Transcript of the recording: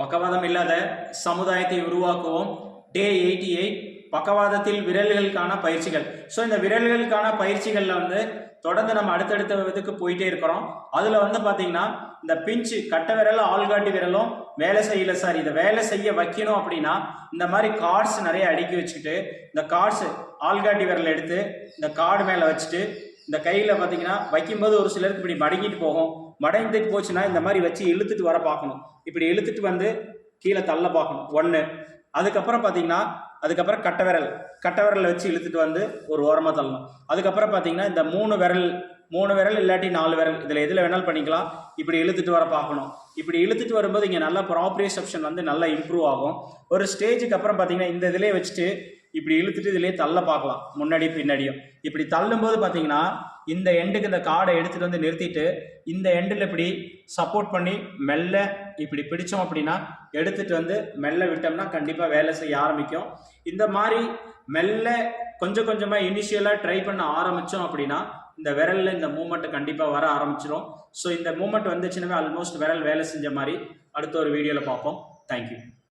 பக்கவாதம் இல்லாத சமுதாயத்தை உருவாக்குவோம். டே எயிட்டி எயிட் பக்கவாதத்தில் விரல்களுக்கான பயிற்சிகள். ஸோ இந்த விரல்களுக்கான பயிற்சிகளில் வந்து தொடர்ந்து நம்ம அடுத்தடுத்த இதுக்கு போயிட்டே இருக்கிறோம். அதில் வந்து பார்த்தீங்கன்னா இந்த பிஞ்சு கட்டை விரலும் ஆள்காட்டி விரலும் வேலை செய்யல சார் இதை வேலை செய்ய வைக்கணும் அப்படின்னா இந்த மாதிரி கார்ட்ஸ் நிறைய அடுக்கி வச்சுக்கிட்டு இந்த கார்ட்ஸ் ஆள்காட்டி விரல் எடுத்து இந்த கார்டு மேலே வச்சுட்டு இந்த கையில் பார்த்தீங்கன்னா வைக்கும்போது ஒரு சிலருக்கு இப்படி மடங்கிட்டு போகும். மடங்கிட்டு போச்சுன்னா இந்த மாதிரி வச்சு இழுத்துட்டு வர பார்க்கணும். இப்படி இழுத்துட்டு வந்து கீழே தள்ள பார்க்கணும். ஒன்று அதுக்கப்புறம் பார்த்தீங்கன்னா அதுக்கப்புறம் கட்டை விரல். கட்டை விரலை வச்சு இழுத்துட்டு வந்து ஒரு ஓரமாக தள்ளணும். அதுக்கப்புறம் பார்த்தீங்கன்னா இந்த மூணு விரல் மூணு விரல் இல்லாட்டி நாலு விரல் இதில் எதில் வேணாலும் பண்ணிக்கலாம். இப்படி இழுத்துட்டு வர பார்க்கணும். இப்படி இழுத்துட்டு வரும்போது இங்கே நல்லா ப்ராப்ரியோசெப்ஷன் வந்து நல்லா இம்ப்ரூவ் ஆகும். ஒரு ஸ்டேஜுக்கு அப்புறம் பார்த்தீங்கன்னா இந்த இதிலே வச்சுட்டு இப்படி இழுத்துட்டு இதுலேயே தள்ள பார்க்கலாம். முன்னாடி பின்னாடியும். இப்படி தள்ளும்போது பார்த்தீங்கன்னா இந்த எண்டுக்கு இந்த காடை எடுத்துட்டு வந்து நிறுத்திட்டு இந்த எண்டில் இப்படி சப்போர்ட் பண்ணி மெல்ல இப்படி பிடிச்சோம் அப்படின்னா எடுத்துட்டு வந்து மெல்ல விட்டோம்னா கண்டிப்பாக வேலை செய்ய ஆரம்பிக்கும். இந்த மாதிரி மெல்ல கொஞ்சம் கொஞ்சமாக இனிஷியலாக ட்ரை பண்ண ஆரம்பித்தோம் அப்படின்னா இந்த விரலில் இந்த மூமெண்ட் கண்டிப்பாக வர ஆரம்பிச்சிடும் ஸோ இந்த மூமெண்ட் வந்துச்சுன்னாவே ஆல்மோஸ்ட் விரல் வேலை செஞ்ச மாதிரி அடுத்த ஒரு வீடியோவில் பார்ப்போம். தேங்க்யூ